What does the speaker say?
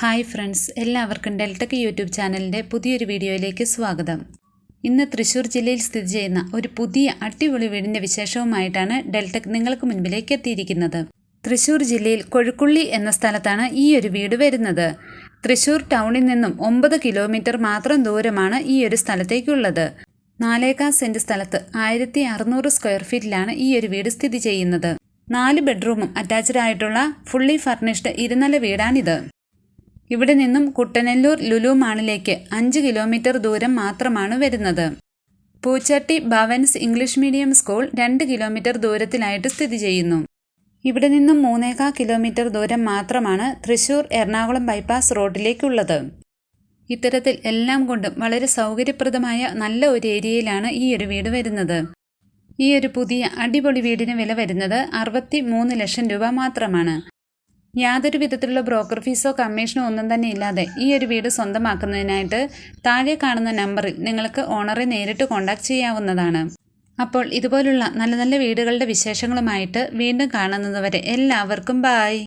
Hi friends എല്ലാവർക്കും ഡെൽറ്റക് YouTube ചാനലിന്റെ പുതിയൊരു വീഡിയോയിലേക്ക് സ്വാഗതം. ഇന്ന് തൃശ്ശൂർ ജില്ലയിൽ സ്ഥിതി ചെയ്യുന്ന ഒരു പുതിയ അടിപൊളി വീടിന്റെ വിശേഷവുമായിട്ടാണ് ഡെൽറ്റക് നിങ്ങൾക്ക് മുൻപിലേക്ക് എത്തിയിരിക്കുന്നത്. തൃശ്ശൂർ ജില്ലയിൽ കൊഴുക്കുള്ളി എന്ന സ്ഥലത്താണ് ഈ ഒരു വീട് വരുന്നത്. തൃശ്ശൂർ ടൗണിൽ നിന്നും ഒമ്പത് കിലോമീറ്റർ മാത്രം ദൂരമാണ് ഈ ഒരു സ്ഥലത്തേക്കുള്ളത്. നാലേകാൽ സെന്റ് സ്ഥലത്ത് ആയിരത്തി അറുന്നൂറ് സ്ക്വയർ ഫീറ്റിലാണ് ഈ ഒരു വീട് സ്ഥിതി ചെയ്യുന്നത്. നാല് ബെഡ്റൂമും അറ്റാച്ച്ഡ് ആയിട്ടുള്ള ഫുള്ളി ഫർണിഷ്ഡ് ഇരുനില വീടാണിത്. ഇവിടെ നിന്നും കുട്ടനെല്ലൂർ ലുലു മാളിലേക്ക് അഞ്ച് കിലോമീറ്റർ ദൂരം മാത്രമാണ് വരുന്നത്. Poochatti Bhavans English medium school രണ്ട് കിലോമീറ്റർ ദൂരത്തിലായിട്ട് സ്ഥിതി ചെയ്യുന്നു. ഇവിടെ നിന്നും മൂന്നേകാൽ കിലോമീറ്റർ ദൂരം മാത്രമാണ് തൃശൂർ എറണാകുളം ബൈപ്പാസ് റോഡിലേക്കുള്ളത്. ഇത്തരത്തിൽ എല്ലാം കൊണ്ടും വളരെ സൗകര്യപ്രദമായ നല്ല ഒരു ഏരിയയിലാണ് ഈ ഒരു വീട് വരുന്നത്. ഈ ഒരു പുതിയ അടിപൊളി വീടിന് വില വരുന്നത് അറുപത്തി മൂന്ന് ലക്ഷം രൂപ മാത്രമാണ്. യാതൊരു വിധത്തിലുള്ള ബ്രോക്കർ ഫീസോ കമ്മീഷനോ ഒന്നും തന്നെ ഇല്ലാതെ ഈ ഒരു വീട് സ്വന്തമാക്കുന്നതിനായിട്ട് താഴെ കാണുന്ന നമ്പറിൽ നിങ്ങൾക്ക് ഓണറെ നേരിട്ട് കോൺടാക്ട് ചെയ്യാവുന്നതാണ്. അപ്പോൾ ഇതുപോലുള്ള നല്ല നല്ല വീടുകളുടെ വിശേഷങ്ങളുമായിട്ട് വീണ്ടും കാണുന്നതുവരെ എല്ലാവർക്കും ബായ്